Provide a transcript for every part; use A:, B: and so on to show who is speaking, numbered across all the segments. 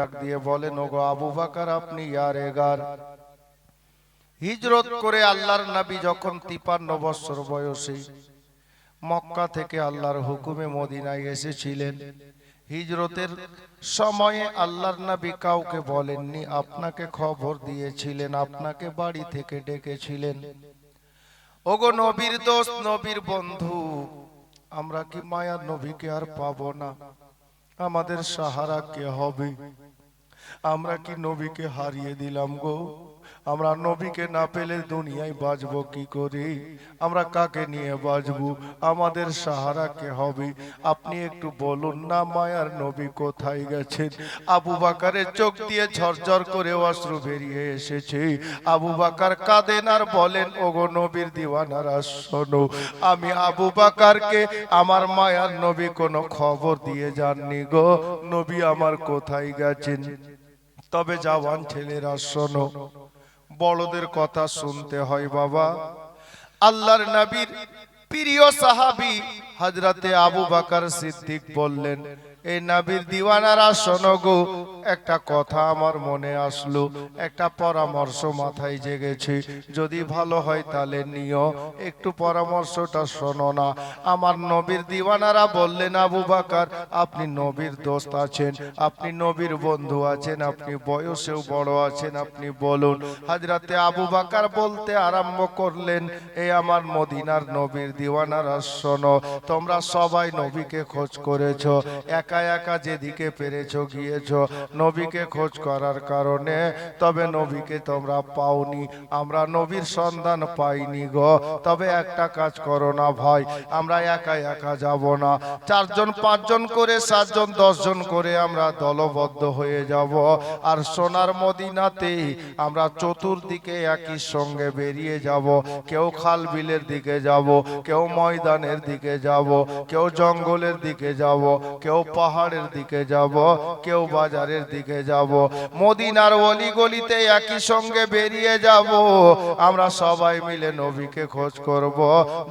A: ডাক দিয়ে বলেন, ওগো আবু বাকার, আপনি ইয়ার এগার হিজরত করে আল্লাহর নবী যখন তিপান্ন বছর বয়সে, মক্কা থেকে আল্লাহর হুকুমে মদিনায় এসেছিলেন। হিজরতের সময়ে আল্লাহর নবী কাউকে বলেননি, আপনাকে খবর দিয়েছিলেন, আপনাকে বাড়ি থেকে ডেকেছিলেন। ওগো নবীর দোস্ত, নবীর বন্ধু, আমরা কি মায়ার নবীকে আর পাবো না? আমাদের সাহারা কে হবে? আমরা কি নবীকে হারিয়ে দিলাম গো? আমরা নবীকে না পেলে দুনিয়ায় বাঁচবো কি করে? আমরা কাকে নিয়ে বাঁচবো? আমাদের সাহারা কে হবে? আপনি একটু বলুন না, মায়ার নবী কোথায় গেছেন? আবু বাকারের চোখ দিয়ে ঝরঝর করে অশ্রু বেরিয়ে এসেছে। আবু বাকার কাঁদেন আর বলেন, ওগো নবীর দিওয়ানারা শোনো, আমি আবু বাকারকে আমার মায়ার নবী কোনো খবর দিয়ে যাননি গো। নবী আমার কোথায় গেছেন? তবে জওয়ান ছেলেরা শোনো বড়দের কথা শুনতে হয় বাবা। আল্লাহর নবীর প্রিয় সাহাবী হযরতে আবু বকর সিদ্দিক বললেন এই নবীর দিওয়ানারা শোনো গো, একটা কথা আমার মনে আসলো, একটা পরামর্শ মাথায় জেগেছে। যদি ভালো হয় তাহলে নিও, একটু পরামর্শটা শোনো না। আমার নবীর দিওয়ানারা বললেন, আবু বাকার, আপনি নবীর দোস্ত আছেন, আপনি নবীর বন্ধু আছেন, আপনি বয়সেও বড় আছেন, আপনি বলুন। হাজরাতে আবু বাকার বলতে আরম্ভ করলেন এই আমার মদিনার নবীর দিওয়ানারা শোনো তোমরা সবাই নবীকে খোঁজ করেছ, একা একা একা যেদিকে পেরেছ, গিয়েছো নবীকে খোঁজ করার কারণে। তবে নবীকে তোমরা পাওনি, আমরা নবীর সন্ধান পাইনি গো। তবে একটা কাজ করো না ভাই, আমরা একা একা যাব না। চারজন, পাঁচজন করে, সাতজন, দশজন করে আমরা দলবদ্ধ হয়ে যাব। আর সোনার মদিনাতে আমরা চতুর্দিকে একই সঙ্গে বেরিয়ে যাব। কেউ খাল বিলের দিকে যাব, কেউ ময়দানের দিকে যাব, কেউ জঙ্গলের দিকে যাব, কেউ পাহাড়ের দিকে যাব, কেউ বাজারের দিকে যাব। মদিনার অলি গলিতে একই সঙ্গে বেরিয়ে যাব। আমরা সবাই মিলে নবীকে খোঁজ করব,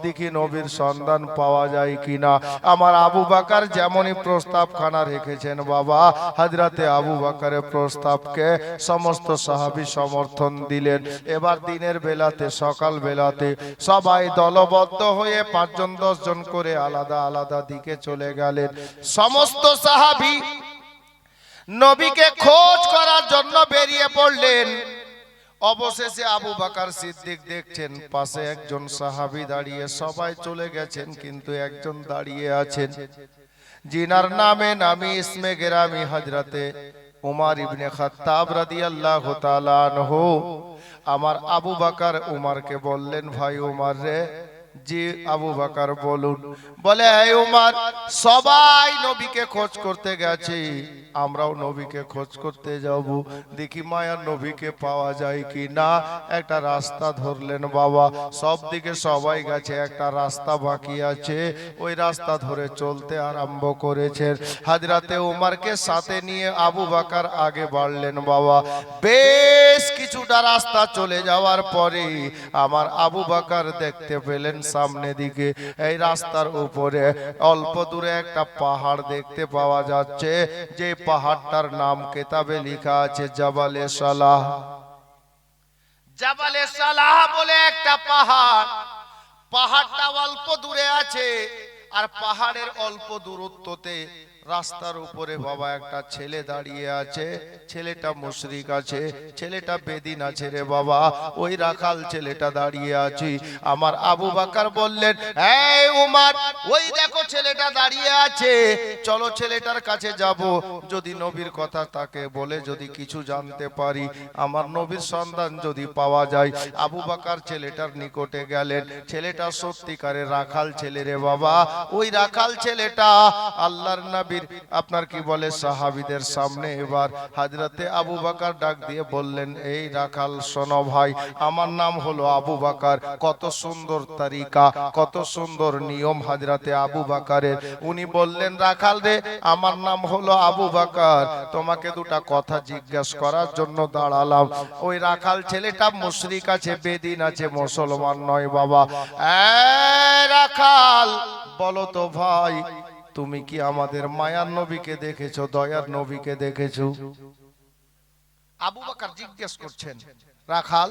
A: দেখি নবীর সন্ধান পাওয়া যায় কিনা। আমার আবু বাকার যেমনই প্রস্তাবখানা রেখেছেন বাবা হাজরাতে আবু বাকারের প্রস্তাবকে সমস্ত সাহাবি সমর্থন দিলেন। এবার দিনের বেলাতে, সকাল বেলাতে সবাই দলবদ্ধ হয়ে পাঁচজন দশজন করে আলাদা আলাদা দিকে চলে গেলেন। সমস্ত সাহাবী নবীকে খোঁজ করার জন্য বেরিয়ে পড়লেন। অবশেষে আবু বাকার সিদ্দিক দেখছেন, পাশে একজন সাহাবী দাঁড়িয়ে সবাই চলে গেছেন, কিন্তু একজন দাঁড়িয়ে আছেন। জিনার নামে নামি ইসমে গেরামি হজরতে উমার ইবনে খাত্তাব রাদিয়াল্লাহু তাআলা আনহু। আমার আবু বাকার উমারকে বললেন, ভাই উমার রে জি আবু বাকার বলুন বলে উমার সবাই নবীকে খোঁজ করতে গেছে। আমরাও নবীকে খোঁজ করতে যাব। দেখি মায়ার নবীকে পাওয়া যায় কি না? একটা রাস্তা ধরলেন বাবা। সব দিকে সবাই গেছে একটা রাস্তা বাকি আছে। ওই রাস্তা ধরে চলতে আরম্ভ করেছেন হাজরাতে উমারকে সাথে নিয়ে আবু বাকার আগে বাড়লেন বাবা। বেশ কিছুটা রাস্তা চলে যাওয়ার পরে আমার আবু বাকার দেখতে পেলেন সামনে দিকে, এই রাস্তার উপরে অল্প দূরে একটা পাহাড় দেখতে পাওয়া যাচ্ছে, যে পাহাড়টার নাম কেতাবে লেখা আছে, জাবালে সালাহ। জাবালে সালাহ বলে একটা পাহাড়। পাহাড়টা অল্প দূরে আছে, আর পাহাড়ের অল্প দূরত্বতে রাস্তার উপরে বাবা একটা ছেলে দাঁড়িয়ে আছে, ছেলেটা মুশরিক আছে, ছেলেটা বেদিন আছে রে বাবা, ওই রাখাল ছেলেটা দাঁড়িয়ে আছি। আমার আবু বাকার বললেন, এই উমার, ওই দেখো ছেলেটা দাঁড়িয়ে আছে। চলো ছেলেটার কাছে যাব। যদি নবীর কথা তাকে বলে যদি কিছু জানতে পারি, আমার নবীর সন্ধান যদি পাওয়া যায়। আবু বাকার ছেলেটার নিকটে গেলেন। ছেলেটা সত্যিকারের রাখাল ছেলে রে বাবা। ওই রাখাল ছেলেটা আল্লাহর নবীর আপনার কি বলে সাহাবিদের সামনে এবার হাজরাতে আবু বাকার ডাক দিয়ে বললেন, এই রাখাল, শোনো ভাই, আমার নাম হলো আবু বাকার। কত সুন্দর তারিকা, কত সুন্দর নিয়ম হাজরাতে আবু বাকারের। উনি বললেন, রাখাল রে, আমার নাম হলো আবু বাকার। তোমাকে দুটা কথা জিজ্ঞাসা করার জন্য দাঁড়ালাম। ওই রাখাল ছেলেটা মুশরিক আছে, বেদিন আছে, মুসলমান নয় বাবা। রাখাল, বলো তো ভাই তুমি কি আমাদের মায়ার নবীকে দেখেছ, দয়ার নবীকে দেখেছ? আবু বাকার জিজ্ঞেস করছেন, রাখাল,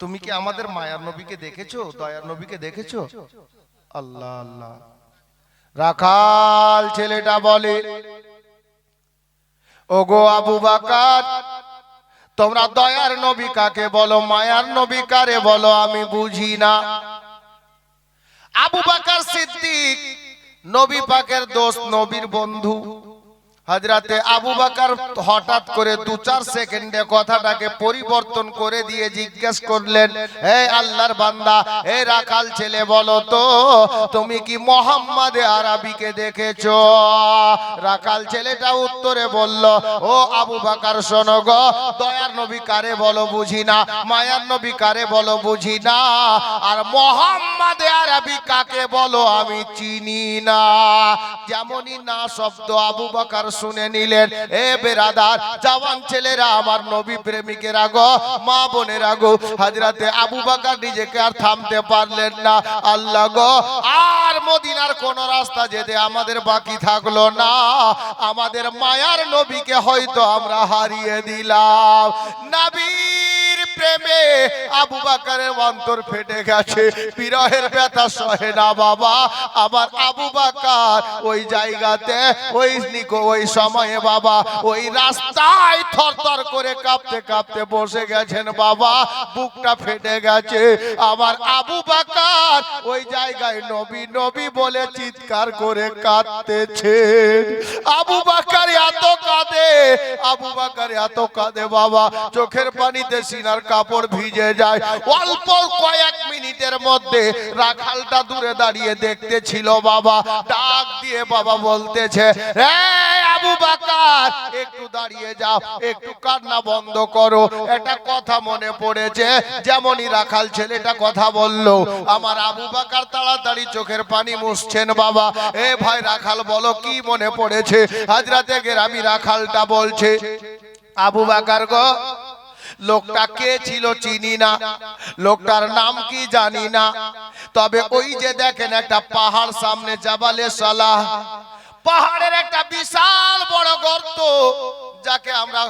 A: তুমি কি আমাদের মায়ার নবীকে দেখেছ, দয়ার নবীকে দেখেছ? আল্লাহ আল্লাহ। রাখাল, ছেলেটা বলে, ওগো আবু বাকার, তোমরা দয়ার নবী কাকে বলো, মায়ার নবী কারে বলো, আমি বুঝি না। আবু বাকার সিদ্দিক নবী পাকের দোস্ত নবীর বন্ধু। হাজরাতে আবু বাকার হঠাৎ করে দু চার সেকেন্ডে কথাটাকে পরিবর্তন করে দিয়ে জিজ্ঞেস করলেন, হে আল্লাহর বান্দা, হে রাখাল ছেলে বলো তো, তুমি কি মোহাম্মদ আরবিকে দেখেছ? রাখাল ছেলেটা উত্তরে বলল, ও আবু বাকার, শোনো গো, দয়ার নবী কারে বলো বুঝি না, মায়ার নবী কারে বলো বুঝি না, আর মোহাম্মদ আরবি কাকে বলো আমি চিনি না। যেমনই না শব্দ আবু বাকার শুনে নিলেন, এ বেরাদার, জওয়ান ছেলেরা, আমার নবী প্রেমিকের আগো মা বোনের আগো হাজরাতে আবু বাকার নিজেকে আর থামতে পারলেন না। আল্লাহ গো, আর মদিনার কোন রাস্তা যেতে আমাদের বাকি থাকল না। আমাদের মায়ার নবীকে হয়তো আমরা হারিয়ে দিলাম। নবীর প্রেমে আবু বাকারের অন্তর ফেটে গেছে। বিরহের ব্যথা সহে না বাবা। আবার আবু বাকার ওই জায়গাতে, ওই নিকো ওই সময়ে বাবা ওই রাস্তায় থরথর করে কাঁপতে কাঁপতে বসে গেছেন বাবা, বুকটা ফেটে গেছে। আবার আবু বাকার ওই জায়গায় নবী নবী বলে চিৎকার করে কাঁদতেছেন। আবু বাকার এত কাঁদে, আবু বাকার এত কাঁদে বাবা, চোখের পানিতে সিনার কাপড় ভিজে যায়। অল্প কয়েক মিনিটের মধ্যে রাখালটা দূরে দাঁড়িয়ে দেখতে ছিল বাবা, ডাক দিয়ে বাবা বলতেছে, "এই আবু মনে যেমনই রাখাল ছেলেটা কথা আমার আবু বাকার তাড়াতাড়ি চোখের পানি বাবা। ভাই রাখাল, বলো কি মনে পড়েছে? হাজরাতে গেরামি রাখালটা বলছে, আবু বাকার গো, লোকটা কে ছিল চিনি না? লোকটার নাম কি জানি না। তবে ওই যে দেখেন একটা পাহাড় সামনে জাবালে সালাহ পাহাড়ের একটা বিশাল বড় গর্ত, যাকে আমরা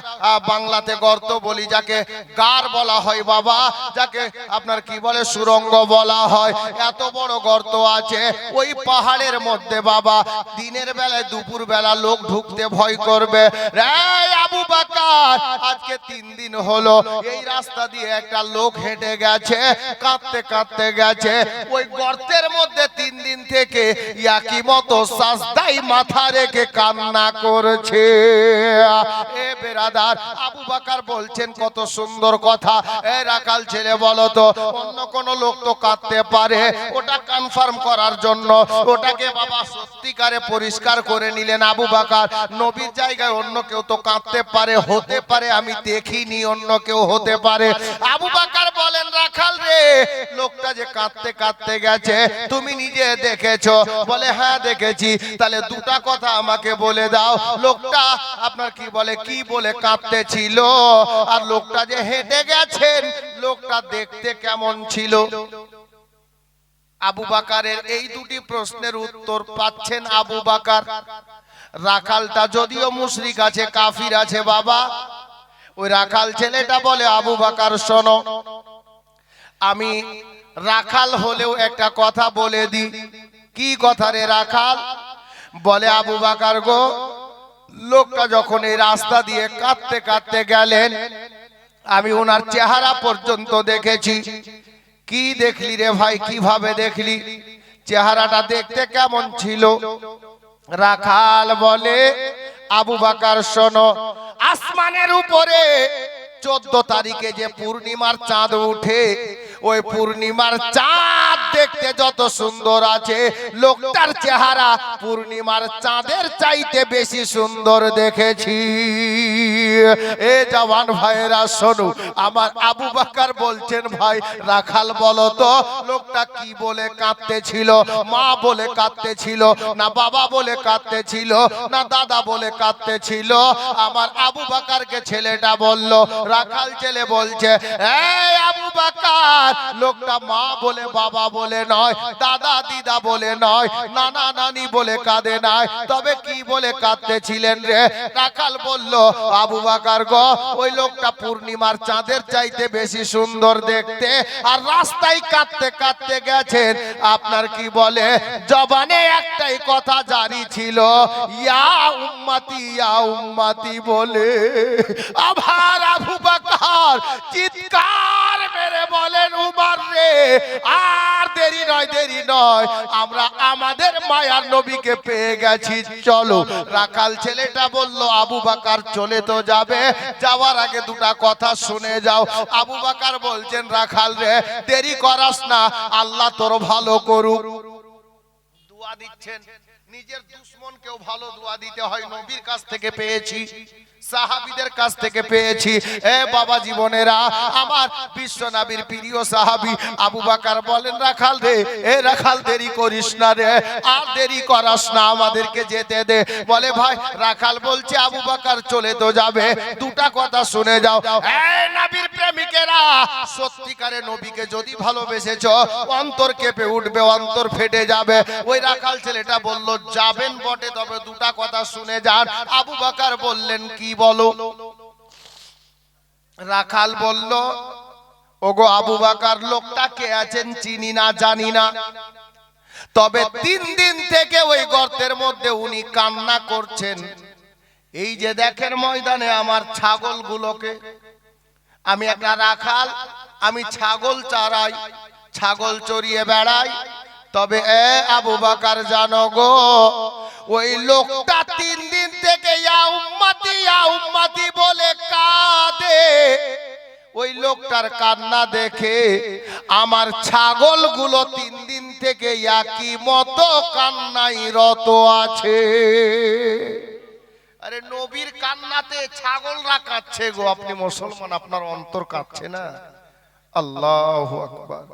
A: বাংলাতে গর্ত বলি, যাকে গার বলা হয় বাবা, যাকে আপনার কি বলে, সুরঙ্গ বলা হয়। এত বড় গর্ত আছে, ওই পাহাড়ের মধ্যে বাবা, দিনের বেলায় দুপুর বেলা লোক ঢুকতে ভয় করবে। আবু বাকার, আজকে তিন দিন হলো, এই রাস্তা দিয়ে একটা লোক হেঁটে গেছে, কাঁদতে কাঁদতে গেছে। ওই গর্তের মধ্যে তিন দিন থেকে ইয়াকি মতো সাজদাই মাথা রেখে কান্না করছে। এ বেরাদার, আবু বাকার বলছেন, কত সুন্দর কথা। এ রাখাল ছেলে, বলো তো, অন্য কোন লোক তো কাঁদতে পারে। ওটা কনফার্ম করার জন্য। ওটাকে বাবা সত্যিকারে পরিষ্কার করে নিলেন আবু বাকার। নবীর জায়গায় অন্য কেউ তো কাঁদতে পারে, হতে পারে, আমি দেখিনি অন্য কেউ হতে পারে। আবু বাকার বলেন, রাখাল রে, লোকটা যে কাঁদতে কাঁদতে গেছে, তুমি নিজে দেখেছ? বলে হ্যাঁ দেখেছি। তাহলে দুটা কথা আমাকে বলে দাও। লোকটা আপনার কি বলে কি বলে কাঁদতে ছিল আর লোকটা যে হেঁটে গেছেন, লোকটা দেখতে কেমন ছিল? আবু বাকারের এই দুটি প্রশ্নের উত্তর পাচ্ছেন আবু বাকার। রাখালটা যদিও মুশরিক আছে, কাফির আছে, বাবা। ওই রাখাল ছেলেটা বলে, আবু বাকার, শোনো, আমি রাখাল হলেও একটা কথা বলে দি। কি কথা রে রাখাল? বলে, আবু বাকার গো, লোকটা যখন এই রাস্তা দিয়ে কাঁদতে কাঁদতে গেলেন, আমি ওনার চেহারা পর্যন্ত দেখেছি। কি দেখলি রে ভাই? কীভাবে দেখলি? চেহারাটা দেখতে কেমন ছিল? রাখাল বলে, আবু বাকার, শোনো, আসমানের উপরে চোদ্দ তারিখে যে পূর্ণিমার চাঁদ উঠে ওই পূর্ণিমার চাঁদ দেখতে যত সুন্দর আছে, লোকটার চেহারা পূর্ণিমার চাঁদের চাইতে বেশি সুন্দর দেখেছি। এ জওয়ান ভাইয়েরা, শোনো, আমার আবু বাকার বলছেন, ভাই, রাখাল বলো তো, লোকটা কি বলে কাঁদতে ছিল মা বলে কাঁদতে ছিল না বাবা বলে কাঁদতে ছিল না দাদা বলে কাঁদতে ছিল আমার আবু বাকারকে ছেলেটা বলল, রাখাল ছেলে বলছে, এই আবু বাকার লোকটা মা বলে, বাবা বলে নয়, দাদা দিদা বলে নয়, নানা নানি বলে কাঁদে নাই। তবে কি বলে কাঁদতে ছিলেন রে? রাখাল বলল, আবু বাকার গো, ওই লোকটা পূর্ণিমার চাঁদের চাইতে বেশি সুন্দর দেখতে, আর রাস্তায় কাঁদতে কাঁদতে গেছেন। আপনার কি বলে? জবানে একটাই কথা জারি ছিল, ইয়া উম্মাতি ইয়া উম্মাতি বলে, আবার আবু বাকার চিৎকার মেরে বলেন আর দেরি নয় দেরি নয়। আমরা আমাদের মায়ার নবীকে পেয়ে গেছি। চলো, রাখাল ছেলেটা বলল, আবু বাকার চলে তো যাবে। যাওয়ার আগে দুটা কথা শুনে যাও। আবু বাকার বলছেন, রাখাল রে, দেরি করাস না। আল্লাহ তোর ভালো করুক। দোয়া দিচ্ছেন। নিজের দুশ্মনকেও ভালো দোয়া দিতে হয়, নবীর কাছ থেকে পেয়েছি। সাহাবিদের কাছ থেকে পেয়েছি। এ বাবা জীবনেরা, আমার বিশ্ব নবীর প্রিয় সাহাবি আবু বাকার বলেন, রাখাল রে এ রাখাল, দেরি করিস না রে, আর দেরি করাস না, আমাদেরকে যেতে দে। বলে, ভাই, রাখাল বলছে, আবু বাকার চলে তো যাবে, দুটা কথা শুনে যাও। এ নবীর প্রেমিকেরা, সত্যিকারে নবীকে যদি ভালোবেসেছ, অন্তর কেঁপে উঠবে, অন্তর ফেটে যাবে। ওই রাখাল ছেলেটা বলল, যাবেন বটে, তবে দুটা কথা শুনে যান। আবু বাকার বললেন, কি বলো? রাখাল বলল, ওগো আবু বাকার লোকটা কে আছেন চিনি না, জানি না। তবে তিন দিন থেকে ওই গর্তের মধ্যে উনি কান্না করছেন। এই যে দেখেন ময়দানে আমার ছাগলগুলোকে, আমি একটা রাখাল, আমি ছাগল চারাই, ছাগল চড়িয়ে বেড়াই। তবে এ আবু বাকার জানো গো ওই লোকটা তিন দিন থেকে বলে কাঁদে। ওই লোকটার কান্না দেখে আমার ছাগলগুলো তিন দিন থেকে একই মতো কান্নাই রত আছে। আরে নবীর কান্নাতে ছাগলরা কাচ্ছে গো, আপনি মুসলমান, আপনার অন্তর কাঁদছে না? আল্লাহ আকবার।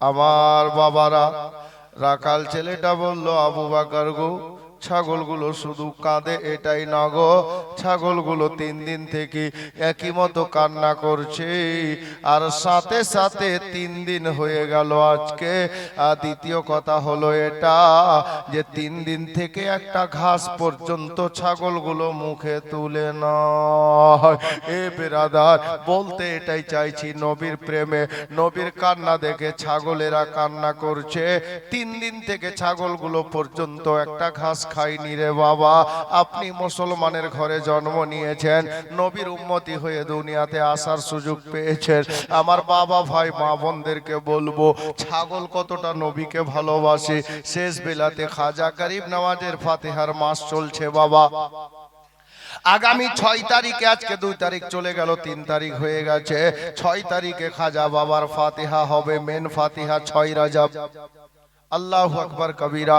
A: আমার বাবারা, রাখাল ছেলেটা বলল, আবু বাকার গো ছাগলগুলো শুধু কাঁদে, এটাই না গো। ছাগলগুলো তিন দিন থেকে একই মতো কান্না করছে। আর সাথে সাথে তিন দিন হয়ে গেল আজকে। আর দ্বিতীয় কথা হলো এটা যে তিন দিন থেকে একটা ঘাস পর্যন্ত ছাগলগুলো মুখে তুলে নয়। এ বেরাদার, বলতে এটাই চাইছি নবীর প্রেমে। নবীর কান্না দেখে ছাগলেরা কান্না করছে। তিন দিন থেকে ছাগলগুলো পর্যন্ত একটা ঘাস খাইনি রে বাবা। আপনি মুসলমানের ঘরে জন্ম নিয়েছেন, নবীর উন্মতি হয়ে দুনিয়াতে আসার সুযোগ পেয়েছেন। আমার বাবা ভাই, মা বোনদেরকে বলব, ছাগল কতটা নবীকে ভালোবাসে। শেষ বেলাতে খাজা গরিব নামাজের ফাতেহার মাস চলছে বাবা। আগামী ছয় তারিখে, আজকে দুই তারিখ চলে গেল, তিন তারিখ হয়ে গেছে। ছয় তারিখে খাজা বাবার ফাতিহা হবে, মেন ফাতিহা ছয় রাজা আল্লাহ আকবর কবিরা।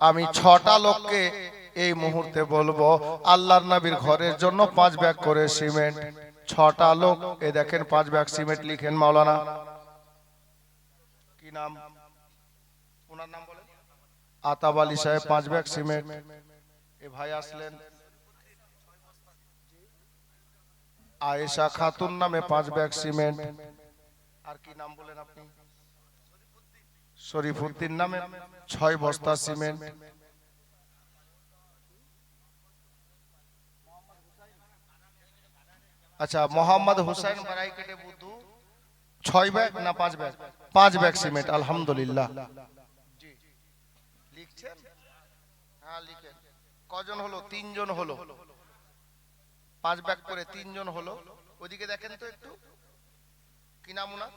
A: আমি ছটা লোককে এই মুহূর্তে বলব আল্লাহর নবীর ঘরের জন্য পাঁচ ব্যাগ করে সিমেন্ট। ছটা লোক এ দেখেন পাঁচ ব্যাগ সিমেন্ট লিখেন মাওলানা। কি নাম? ওনার নাম বলেন? আতাব আলী সাহেব পাঁচ ব্যাগ সিমেন্ট। এ ভাই আসলেন? আয়েশা খাতুন নামে পাঁচ ব্যাগ সিমেন্ট। আর কি নাম বলেন আপনি? শরীফুদ্দিন নামে ছয় বস্তা সিমেন্ট। আচ্ছা মোহাম্মদ হুসাইন বারাইকেটে বুদ্ধু, ছয় ব্যাগ না পাঁচ ব্যাগ? পাঁচ ব্যাগ সিমেন্ট, আলহামদুলিল্লাহ। লিখছেন? হ্যাঁ লিখেন। কজন হলো? তিনজন হলো। পাঁচ ব্যাগ করে তিনজন হলো। ওদিকে দেখেন তো একটু। কি নাম ওনার?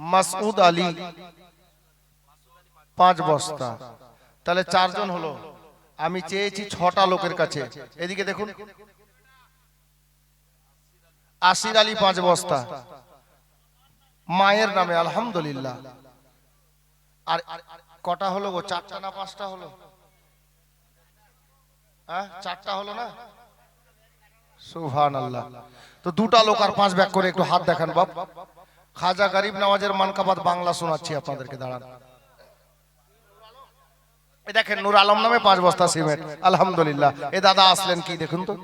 A: মাসউদ আলী। পাঁচ বস্তা। তাহলে চারজন হলো। আমি চেয়েছি ছটা লোকের কাছে। এদিকে দেখুন। আসির আলী পাঁচ বস্তা। মায়ের নামে, আলহামদুলিল্লাহ। আর কটা হলো গো? চারটা না পাঁচটা হলো? হ্যাঁ চারটা হলো না? সুহান আল্লাহ তো দুটা লোক আর পাঁচ ব্যাগ করে একটু হাত দেখান বাপ। খাজা গরিব নওয়াজের মানকাবাদ বাংলা শোনাচ্ছি আপনাদেরকে, দাঁড়ান। দেখেন, নূর আলম নামে পাঁচ বস্তা সিমেন্ট। আলহামদুলিল্লাহ। এ দাদা আসলেন কি দেখুন তো?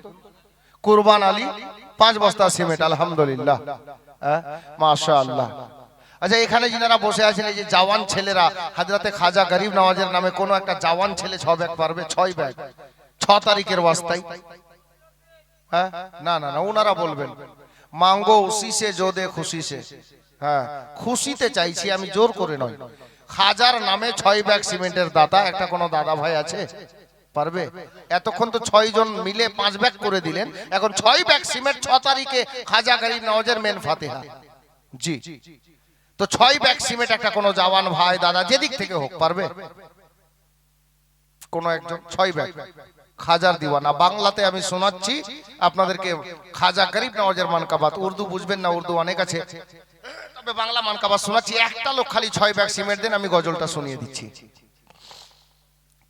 A: কুরবান আলী, পাঁচ বস্তা সিমেন্ট, আলহামদুলিল্লাহ। মাশা আল্লাহ আচ্ছা এখানে যিনারা বসে আছেন, এই যে জওয়ান ছেলেরা, হাজরাতে খাজা গরিব নওয়াজের নামে কোনো একটা জওয়ান ছেলে ছ ব্যাগ পারবে, ছয় ব্যাগ। ছ তারিখের বস্তায় হ্যাঁ? না না না, ওনারা বলবেন। মাঙ্গো উসি সে জো খুশি সে হ্যাঁ খুশিতে চাইছি আমি, জোর করে নয়। হাজার নামে ছয় ব্যাগ সিমেন্টের দাতা, একটা কোনো দাদা ভাই আছে? পারবে? এতক্ষণ তো ছয় জন মিলে পাঁচ ব্যাগ করে দিলেন। এখন ছয় ব্যাগ সিমেন্ট ছ তারিখে খাজা গরিব নওয়াজের মেন ফাতেহা। জি। তো ছয় ব্যাগ সিমেন্ট একটা কোনো জওয়ান ভাই, দাদা, যেদিক থেকে হোক, পারবে? কোন একজন, ছয় ব্যাগ। খাজার দিওয়ানা। বাংলাতে আমি শোনাচ্ছি, আপনাদেরকে খাজা গরিব নওয়াজের মানকাবাত। উর্দু বুঝবেন না, উর্দু অনেক আছে। তবে বাংলা মানকাবাত শোনাচ্ছি। একটা লোক খালি ছয় ব্যাগ সিমেন্ট দেন, আমি গজলটা শুনিয়ে দিচ্ছি।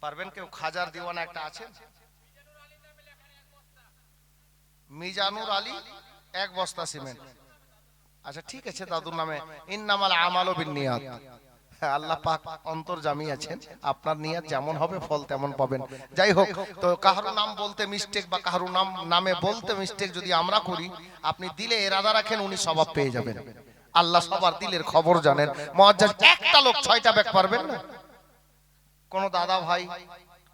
A: পারবেন কেউ? খাজার দিওয়ানা একটা আছে? মিজানুর আলী, এক বস্তা সিমেন্ট। আচ্ছা ঠিক আছে, দাদুর নামে। ইন্নামাল আমালও বিনিয়াত আল্লাহ পাক অন্তর জামি আছেন। আপনার নিয়াত যেমন হবে, ফল তেমন পাবেন। যাই হোক, তো কাহারু নাম বলতে মিস্টেক বা কাহারু নাম, নামে বলতে মিস্টেক যদি আমরা করি, আপনি দিলে এরাদা রাখেন, উনি স্বভাব পেয়ে যাবেন। আল্লাহ সবার দিলের খবর জানেন। মহাজ্জাজ একটা লোক ছয়টা ব্যাগ পারবেন না? কোন দাদা ভাই,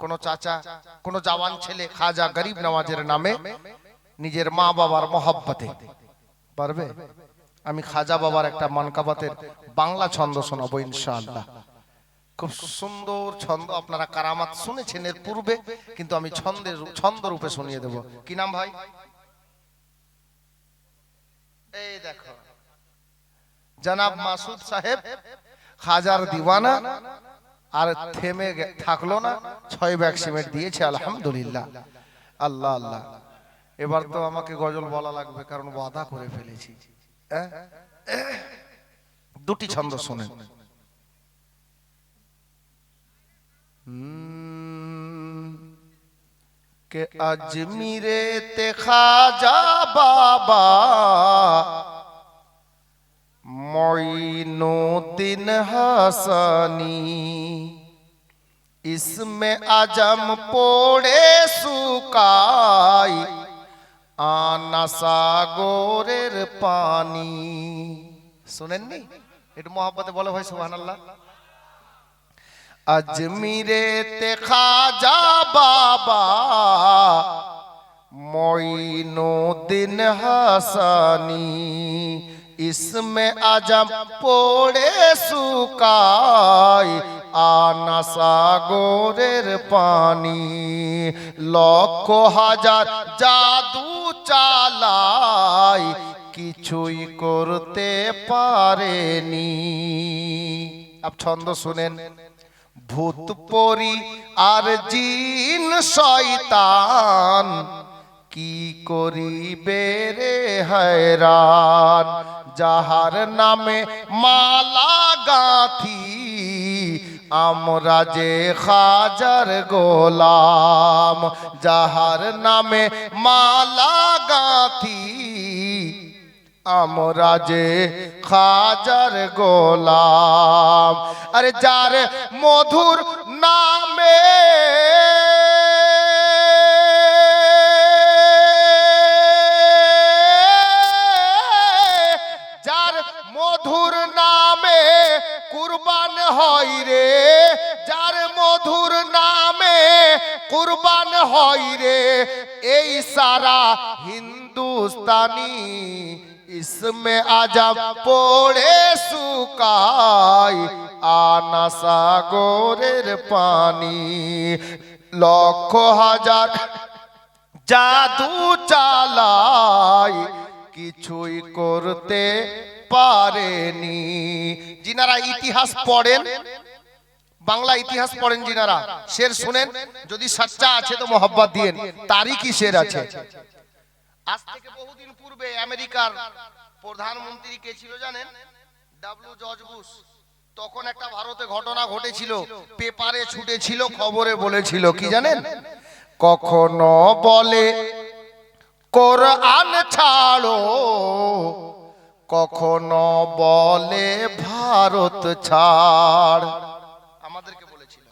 A: কোন চাচা, কোন জওয়ান ছেলে, খাজা গরিব নওয়াজের নামে নিজের মা বাবার মহব্বতে। পারবে? আমি খাজা বাবার একটা মানকাবাতের বাংলা ছন্দ শোনাবো ইনশাআল্লাহ। খুব সুন্দর ছন্দ, আপনারা কারামাত শুনেছেন এর পূর্বে, কিন্তু আমি ছন্দের, ছন্দ রূপে শুনিয়ে দেব। কি নাম ভাই? এই দেখো। জনাব মাসুদ সাহেব হাজার দিওয়ানা আর থেমে থাকল না ছয় ব্যাগ সিমেন্ট দিয়েছে আলহামদুলিল্লাহ। আল্লাহ আল্লাহ। এবার তো আমাকে গজল বলা লাগবে কারণ ওয়াদা করে ফেলেছি? দুটি ছন্দ হুম, কে আজমিরে তে খাজা বাবা মঈনুদ্দিন হাসানি। ইসমে আজম পড়ে সুকাই, আনা সাগরের পানি। শুনেননি? একটু মহাব্বতে বলো ভাই সুবহান আল্লাহ আজমিরে তে খাজা বাবা, মঈনুদ্দিন হাসানি। ইসমে আজম পড়ে সুকাই আনা সাগরের পানি লক্ষ হাজার জাদু চালাই কিছুই করতে পারেনি আপ ছন্দ শুনেন ভূত পরি আর জিন শয়তান কি করিবে রে hayran যাহার নামে মালা গাথি, আমরা যে খাজার গোলাম, যাহার নামে মালা গাথি, আমরা যে খাজার গোলাম। আরে যার মধুর নামে মধুর নামে কুরবান হয় রে, যার মধুর নামে কুরবান হয় রে, এই সারা হিন্দুস্তানি ইসমে আজম পড়ে সুকাই আনা সাগরের পানি। লক্ষ হাজার জাদু চালাই কিছুই করতে পারেনি। যিনারা ইতিহাস পড়েন, বাংলা ইতিহাস পড়েন যিনারা, শের শুনেন, যদি সচ্চা আছে তো মোহব্বত দিয়েন, তারই কি শের আছে? আজ থেকে বহুদিন পূর্বে আমেরিকার প্রধানমন্ত্রী কে ছিল জানেন? ডাব্লিউ জর্জ বুশ তখন একটা ভারতে ঘটনা ঘটেছিল, পেপারে ছুটেছিল, খবরে বলেছিল, কি জানেন? কখনো বলে, কোরআন ছাড়ো কখনো বলে ভারত ছাড়। আমাদেরকে বলেছিল,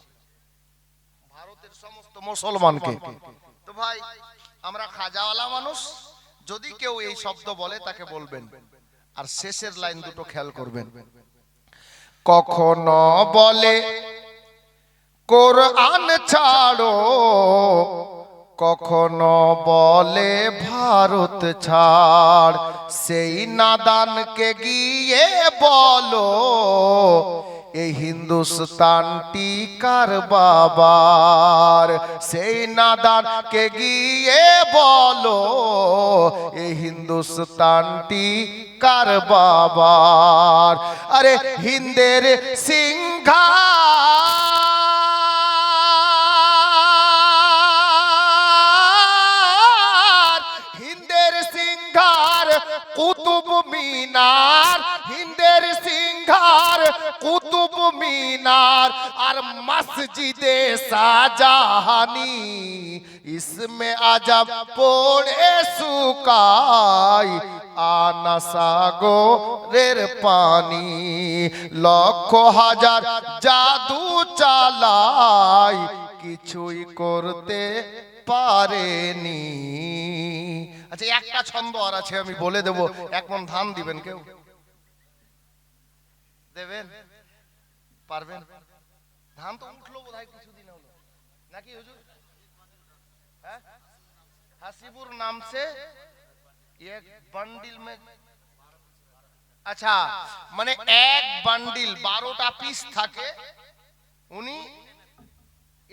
A: ভারতের সমস্ত মুসলমানকে। তো ভাই, আমরা খাজাওয়ালা মানুষ, যদি কেউ এই শব্দ বলে তাকে বলবেন। আর শেষের লাইন দুটো খেয়াল করবেন। কখনো বলে, কোরআন ছাড়ো কখনো বলে, ভারত ছাড়। সেই নাদানকে গিয়ে বলো এই হিন্দুস্তানটি কার বাবার? সেই নাদানকে গিয়ে বলো এই হিন্দুস্তানটি কার বাবার? আরে হিন্দের সিংহা কুতুব মিনার, হিন্দের সিংহার কুতুব মিনার আর মসজিদে সাজাহানি। ইসমে আজব পড়ে সুকাই আনা সাগরের পানি। লক্ষ হাজার জাদু চালাই, কিছুই করতে পারেনি। আচ্ছা একটা ছন্দ আর আছে আমি বলে দেব। এক মন ধান দিবেন কেউ? দেবেন? পারবেন? ধান তো উঠল বোধ হয় কিছুদিন হলো। নাকি হুজুর? হ্যাঁ? হাসিবুর নাম সে এক বান্ডিল মে আচ্ছা মানে এক বান্ডিল বারোটা পিস থাকে। উনি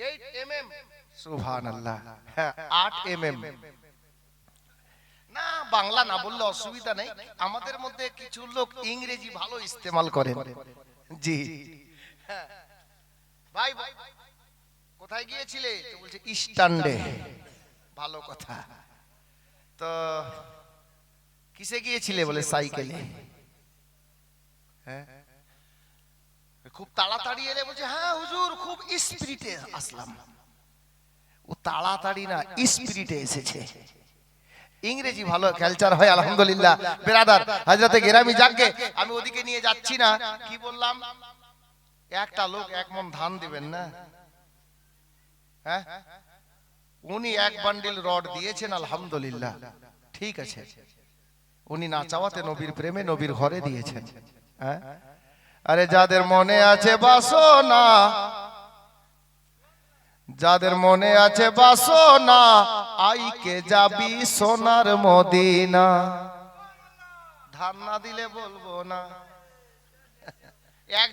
A: এইট এম এম সুভান আল্লাহ হ্যাঁ আট এম এম না বাংলা না বললে অসুবিধা নেই। আমাদের মধ্যে কিছু লোক ইংরেজি ভালো ইস্তেমাল করেন। জি। হ্যাঁ। ভাই ভাই, কোথায় গিয়েছিলে? বলছে ইস্টান্ডে। ভালো কথা। তো কিসে গিয়েছিলে বলে সাইকেলে? হ্যাঁ। খুব তাড়াতাড়ি এলে বলছে হ্যাঁ হুজুর খুব স্পিরিটে আসলাম। ও তাড়াতাড়ি না স্পিরিটে এসেছে। ইংরেজি ভালো ক্যালচার হয়, আলহামদুলিল্লাহ। বেরাদার হাজরাতে গেরামি যাকে, আমি ওদিকে নিয়ে যাচ্ছি না। কি বললাম? একটা লোক এক মন ধান দিবেন না? হ্যাঁ? উনি এক বান্ডিল রড দিয়েছেন, আলহামদুলিল্লাহ। ঠিক আছে। উনি না চাওয়াতে নবীর প্রেমে নবীর ঘরে দিয়েছেন। হ্যাঁ? আরে যাদের মনে আছে বাসনা যাদের মনে আছে বাসনা আইকে যাবি সোনার মদিনা। ধান না দিলে বলব না। এক